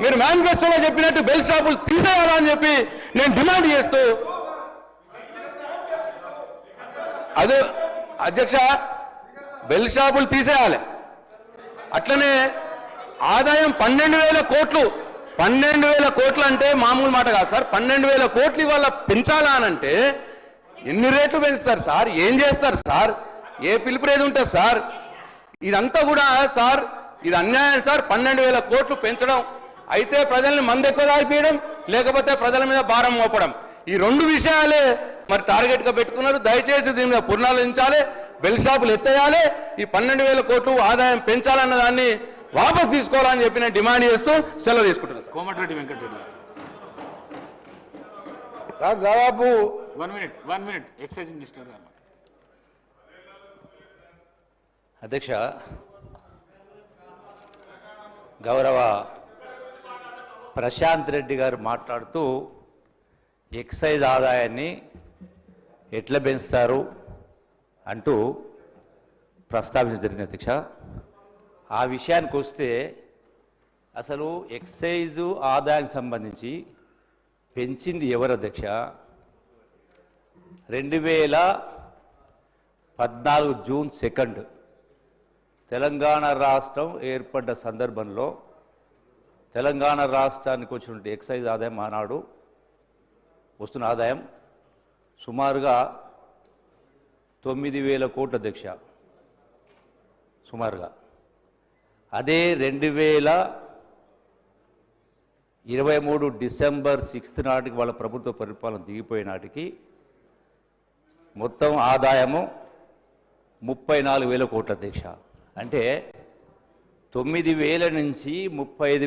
మీరు మేనిఫెస్టోలో చెప్పినట్టు బెల్ షాపులు తీసేయాలని చెప్పి నేను డిమాండ్ చేస్తూ అదే అధ్యక్ష బెల్ షాపులు తీసేయాలి. అట్లనే ఆదాయం పన్నెండు వేల కోట్లు పన్నెండు వేల కోట్లు అంటే మామూలు మాట కాదు సార్. పన్నెండు వేల కోట్లు ఇవాళ పెంచాలా అంటే ఎన్ని రేట్లు పెంచుతారు సార్? ఏం చేస్తారు సార్? ఏ పిలుపురేది ఉంటుంది సార్? ఇదంతా కూడా సార్ ఇది అన్యాయం సార్. పన్నెండు వేల కోట్లు పెంచడం అయితే ప్రజల్ని మంది ఎక్కువ దాగిపోయడం లేకపోతే ప్రజల మీద భారం మోపడం. ఈ రెండు విషయాలే మరి టార్గెట్గా పెట్టుకున్నారు. దయచేసి దీని మీద పునరాలోచించాలి బెల్ షాపులు ఎత్తేయాలి ఈ పన్నెండు వేల కోట్లు ఆదాయం పెంచాలన్న దాన్ని వాపస్ తీసుకోవాలని చెప్పి నేను డిమాండ్ చేస్తూ సెలవు తీసుకుంటున్నాను. కోమటిరెడ్డి వెంకటరెడ్డి దాదాపు one minute one minute. Excise minister garu. అధ్యక్ష గౌరవ ప్రశాంత్ రెడ్డి గారు మాట్లాడుతూ ఎక్సైజ్ ఆదాయాన్ని ఎట్లా పెంచుతారు అంటూ ప్రస్తావించడం జరిగింది అధ్యక్ష. ఆ విషయానికి వస్తే అసలు ఎక్సైజు ఆదాయానికి సంబంధించి పెంచింది ఎవరు అధ్యక్ష? రెండు వేల పద్నాలుగు జూన్ సెకండ్ తెలంగాణ రాష్ట్రం ఏర్పడ్డ సందర్భంలో తెలంగాణ రాష్ట్రానికి వచ్చినటువంటి ఎక్సైజ్ ఆదాయం ఆనాడు వస్తున్న ఆదాయం సుమారుగా తొమ్మిది వేల కోట్ల దీక్ష. సుమారుగా. అదే రెండు వేల ఇరవై మూడు డిసెంబర్ సిక్స్త్ నాటికి వాళ్ళ ప్రభుత్వ పరిపాలన దిగిపోయే నాటికి మొత్తం ఆదాయము ముప్పై నాలుగు వేల కోట్ల దీక్ష. అంటే తొమ్మిది వేల నుంచి ముప్పై ఐదు